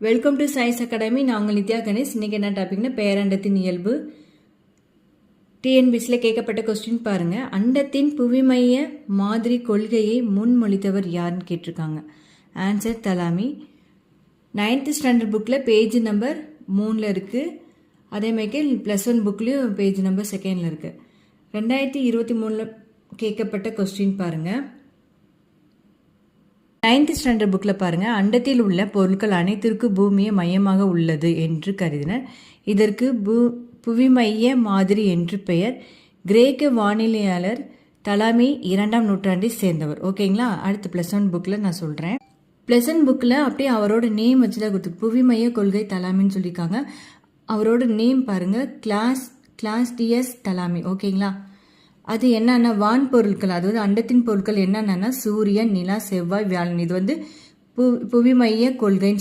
Welcome to science academy நான் உங்கள் நித்யா கணேஷ். இன்றைக்கி என்ன டாபிக்னா பேரண்டத்தின் இயல்பு. டிஎன்பிசியில் கேட்கப்பட்ட கொஸ்டின் பாருங்கள் அண்டத்தின் புவிமைய மாதிரி கொள்கையை முன்மொழித்தவர் யாருன்னு கேட்டிருக்காங்க. Answer Ptolemy. நைன்த்து ஸ்டாண்டர்ட் புக்கில் பேஜ் நம்பர் மூணில் இருக்குது அதேமாதிரி ப்ளஸ் ஒன் புக்லேயும் பேஜ் நம்பர் செகண்டில் இருக்குது ரெண்டாயிரத்தி இருபத்தி மூணில் கேட்கப்பட்ட கொஸ்டின் பாருங்கள் நைன்த் ஸ்டாண்டர்ட் புக்கில் பாருங்கள் அண்டத்தில் உள்ள பொருட்கள் அனைத்திற்கும் பூமியை மையமாக உள்ளது என்று கருதினர். இதற்கு பூ புவிமைய மாதிரி என்று பெயர். கிரேக்க வானிலையாளர் தலாமி இரண்டாம் நூற்றாண்டை சேர்ந்தவர். ஓகேங்களா அடுத்து ப்ளஸ் ஒன் புக்கில் நான் சொல்கிறேன் ப்ளஸ் ஒன் புக்கில் அப்படியே அவரோட நேம் வச்சு தான் கொடுத்து புவிமைய கொள்கை தலாமின்னு சொல்லியிருக்காங்க. அவரோட நேம் பாருங்கள் கிளாஸ் கிளாஸ்டியஸ் தலாமி. ஓகேங்களா அது என்னென்ன வான் பொருட்கள் அதாவது அண்டத்தின் பொருட்கள் என்னென்னா சூரியன் நிலா செவ்வாய் வியாழன். இது வந்து பு புவிமைய கொள்கைன்னு